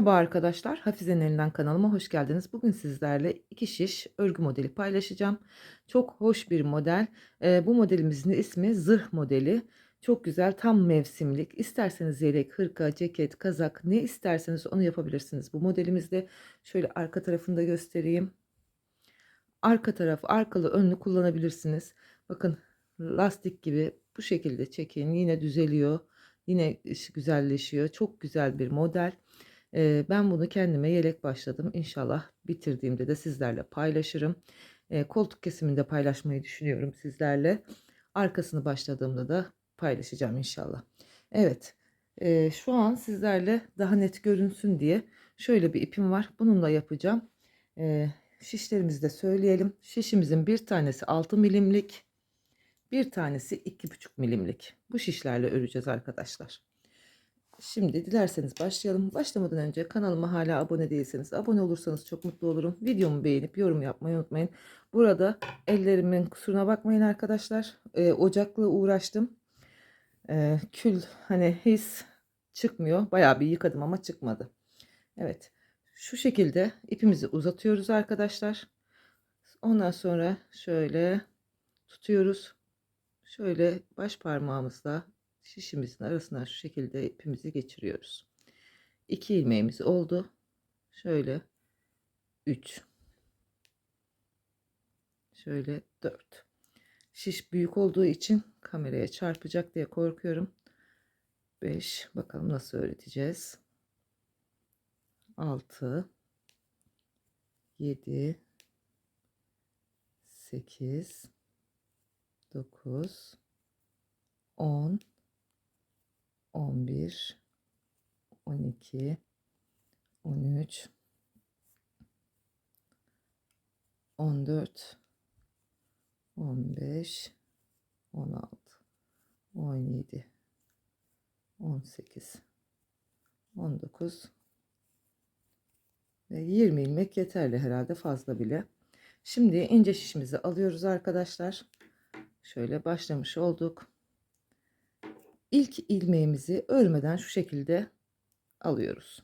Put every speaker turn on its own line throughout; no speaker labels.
Merhaba arkadaşlar, Hafize'nin elinden kanalıma hoş geldiniz. Bugün sizlerle iki şiş örgü modeli paylaşacağım. Çok hoş bir model. E, bu modelimizin ismi zırh modeli. Çok güzel, tam mevsimlik. İsterseniz yelek, hırka, ceket, kazak ne isterseniz onu yapabilirsiniz. Bu modelimizde şöyle arka tarafını da göstereyim. Arka taraf, arkalı, önlü kullanabilirsiniz. Bakın lastik gibi bu şekilde çekin. Yine düzeliyor. Yine güzelleşiyor. Çok güzel bir model ben bunu kendime yelek başladım. İnşallah bitirdiğimde de sizlerle paylaşırım. E, koltuk kesiminde paylaşmayı düşünüyorum sizlerle. Arkasını başladığımda da paylaşacağım inşallah. Evet şu an sizlerle daha net görünsün diye şöyle bir ipim var. Bununla yapacağım. E, şişlerimizi de söyleyelim. Şişimizin bir tanesi 6 milimlik. Bir tanesi 2,5 milimlik. Bu şişlerle öreceğiz arkadaşlar. Şimdi dilerseniz başlayalım. Başlamadan önce kanalıma hala abone değilseniz abone olursanız çok mutlu olurum. Videomu beğenip yorum yapmayı unutmayın. Burada ellerimin kusuruna bakmayın arkadaşlar. E, ee, ocakla uğraştım. E, kül hani his çıkmıyor. Bayağı bir yıkadım ama çıkmadı. Evet. Şu şekilde ipimizi uzatıyoruz arkadaşlar. Ondan sonra şöyle tutuyoruz. Şöyle baş parmağımızla şişimizin arasına şu şekilde ipimizi geçiriyoruz. 2 ilmeğimiz oldu. Şöyle 3. Şöyle 4. Şiş büyük olduğu için kameraya çarpacak diye korkuyorum. 5. Bakalım nasıl öğreteceğiz. 6 7 8 9 10 11 12 13 14 15 16 17 18 19 ve 20 ilmek yeterli herhalde fazla bile. Şimdi ince şişimizi alıyoruz arkadaşlar. Şöyle başlamış olduk. İlk ilmeğimizi örmeden şu şekilde alıyoruz.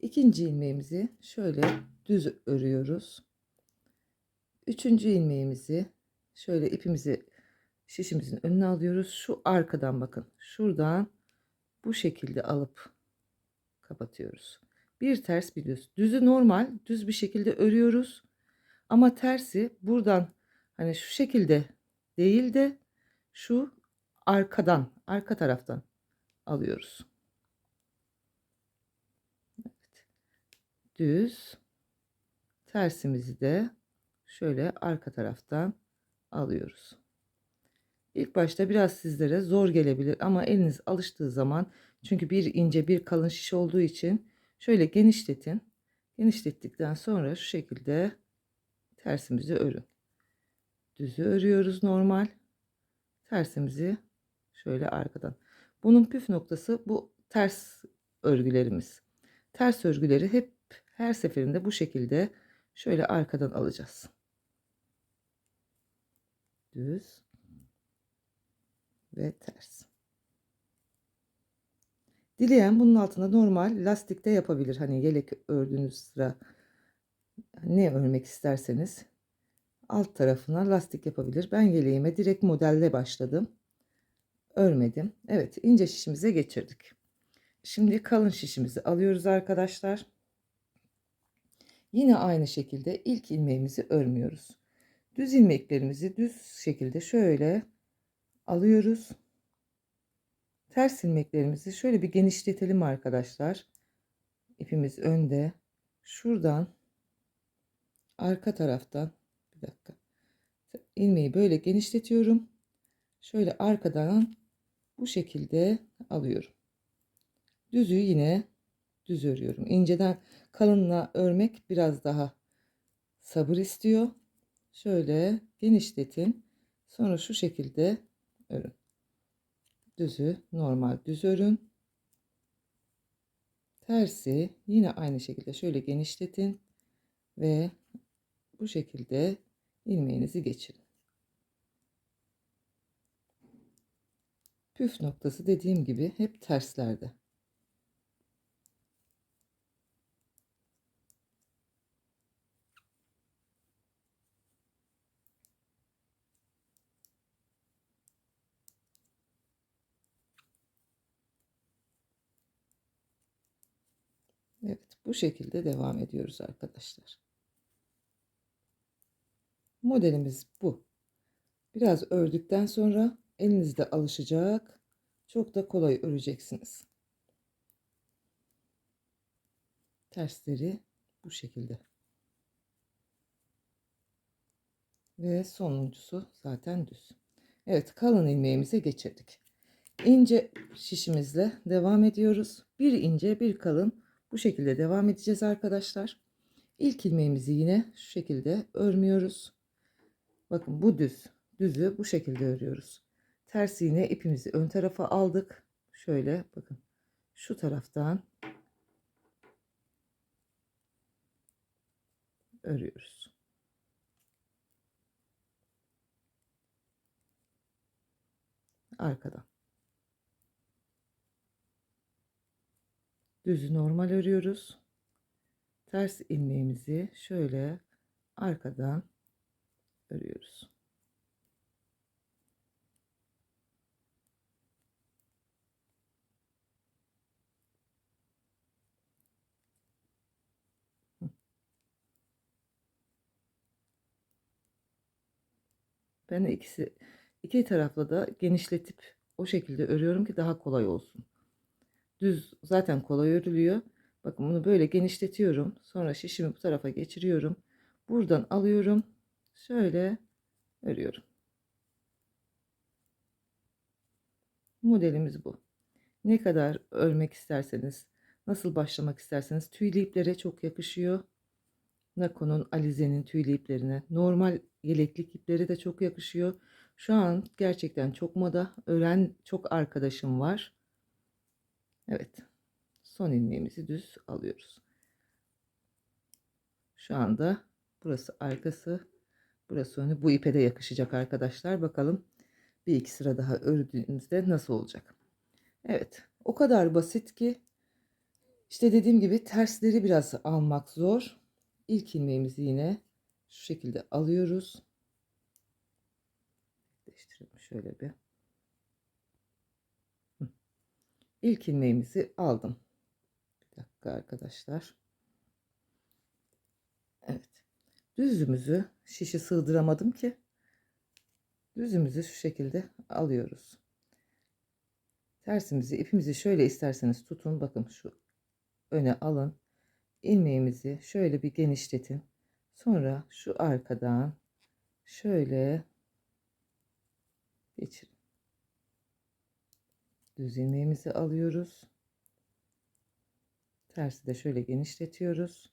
İkinci ilmeğimizi şöyle düz örüyoruz. Üçüncü ilmeğimizi şöyle ipimizi şişimizin önüne alıyoruz. Şu arkadan bakın. Şuradan bu şekilde alıp kapatıyoruz. Bir ters bir düz. Düzü normal düz bir şekilde örüyoruz. Ama tersi buradan hani şu şekilde değil de şu arkadan, arka taraftan alıyoruz. Evet. Düz tersimizi de şöyle arka taraftan alıyoruz. İlk başta biraz sizlere zor gelebilir ama eliniz alıştığı zaman çünkü bir ince bir kalın şiş olduğu için şöyle genişletin. Genişlettikten sonra şu şekilde tersimizi örün. Düzü örüyoruz normal. Tersimizi Şöyle arkadan. Bunun püf noktası bu ters örgülerimiz. Ters örgüleri hep her seferinde bu şekilde şöyle arkadan alacağız. Düz ve ters. Dileyen bunun altında normal lastik de yapabilir. Hani yelek ördüğünüz sıra ne örmek isterseniz alt tarafına lastik yapabilir. Ben yeleğime direkt modelle başladım örmedim. Evet ince şişimize geçirdik. Şimdi kalın şişimizi alıyoruz arkadaşlar. Yine aynı şekilde ilk ilmeğimizi örmüyoruz. Düz ilmeklerimizi düz şekilde şöyle alıyoruz. Ters ilmeklerimizi şöyle bir genişletelim arkadaşlar. İpimiz önde. Şuradan arka taraftan bir dakika. ilmeği böyle genişletiyorum. Şöyle arkadan bu şekilde alıyorum. Düzü yine düz örüyorum. İnceden kalınla örmek biraz daha sabır istiyor. Şöyle genişletin. Sonra şu şekilde örün. Düzü normal düz örün. Tersi yine aynı şekilde şöyle genişletin ve bu şekilde ilmeğinizi geçirin. Püf noktası dediğim gibi hep terslerde. Evet bu şekilde devam ediyoruz arkadaşlar. Modelimiz bu. Biraz ördükten sonra elinizde alışacak. Çok da kolay öreceksiniz. Tersleri bu şekilde. Ve sonuncusu zaten düz. Evet kalın ilmeğimize geçirdik. İnce şişimizle devam ediyoruz. Bir ince bir kalın bu şekilde devam edeceğiz arkadaşlar. İlk ilmeğimizi yine şu şekilde örmüyoruz. Bakın bu düz. Düzü bu şekilde örüyoruz. Ters iğne ipimizi ön tarafa aldık. Şöyle bakın şu taraftan örüyoruz. Arkadan. Düzü normal örüyoruz. Ters ilmeğimizi şöyle arkadan örüyoruz. Ben de ikisi iki tarafla da genişletip o şekilde örüyorum ki daha kolay olsun. Düz zaten kolay örülüyor. Bakın bunu böyle genişletiyorum. Sonra şişimi bu tarafa geçiriyorum. Buradan alıyorum. Şöyle örüyorum. Modelimiz bu. Ne kadar örmek isterseniz, nasıl başlamak isterseniz tüylü iplere çok yakışıyor. Nako'nun, Alize'nin tüylü iplerine. Normal yeleklik ipleri de çok yakışıyor. Şu an gerçekten çok moda. ören çok arkadaşım var. Evet. Son ilmeğimizi düz alıyoruz. Şu anda burası arkası. Burası önü. Bu ipe de yakışacak arkadaşlar. Bakalım bir iki sıra daha ördüğünüzde nasıl olacak. Evet. O kadar basit ki işte dediğim gibi tersleri biraz almak zor. İlk ilmeğimizi yine şu şekilde alıyoruz. Değiştirelim şöyle bir. İlk ilmeğimizi aldım. Bir dakika arkadaşlar. Evet. Düzümüzü şişi sığdıramadım ki. Düzümüzü şu şekilde alıyoruz. Tersimizi ipimizi şöyle isterseniz tutun. Bakın şu öne alın. İlmeğimizi şöyle bir genişletin. Sonra şu arkadan şöyle geçirin. Düz ilmeğimizi alıyoruz. Tersi de şöyle genişletiyoruz.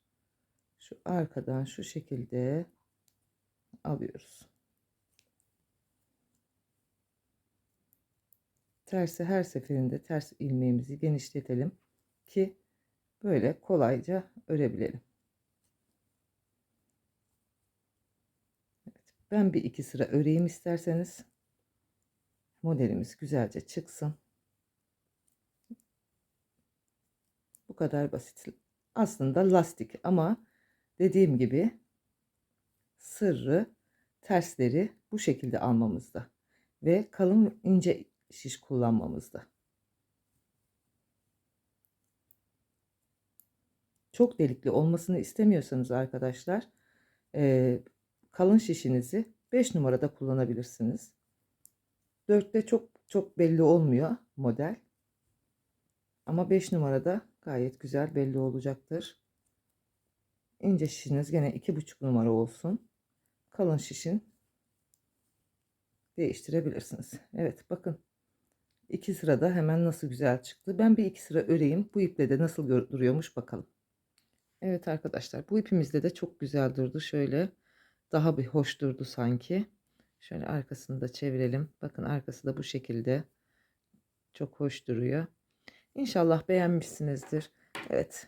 Şu arkadan şu şekilde alıyoruz. Tersi her seferinde ters ilmeğimizi genişletelim ki böyle kolayca örebilelim. Ben bir iki sıra öreyim isterseniz. Modelimiz güzelce çıksın. Bu kadar basit. Aslında lastik ama dediğim gibi sırrı tersleri bu şekilde almamızda ve kalın ince şiş kullanmamızda. Çok delikli olmasını istemiyorsanız arkadaşlar kalın şişinizi 5 numarada kullanabilirsiniz. 4'te çok çok belli olmuyor model. Ama 5 numarada gayet güzel belli olacaktır. İnce şişiniz gene 2,5 numara olsun. Kalın şişin değiştirebilirsiniz. Evet bakın. 2 sırada hemen nasıl güzel çıktı. Ben bir 2 sıra öreyim. Bu iple de nasıl duruyormuş bakalım. Evet arkadaşlar bu ipimizde de çok güzel durdu. Şöyle daha bir hoş durdu sanki. Şöyle arkasını da çevirelim. Bakın arkası da bu şekilde. Çok hoş duruyor. İnşallah beğenmişsinizdir. Evet.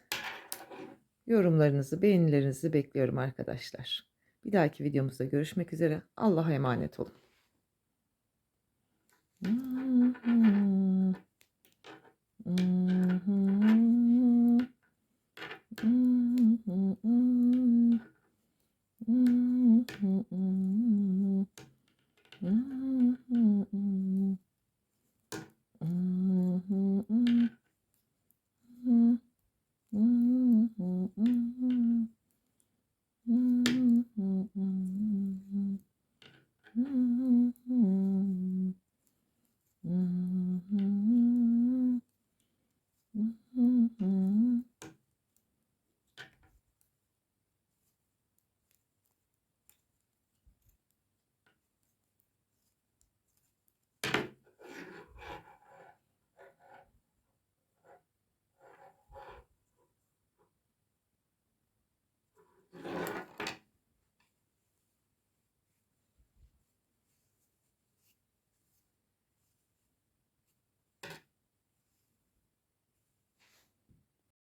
Yorumlarınızı, beğenilerinizi bekliyorum arkadaşlar. Bir dahaki videomuzda görüşmek üzere. Allah'a emanet olun. Mm-hmm. Mm-hmm.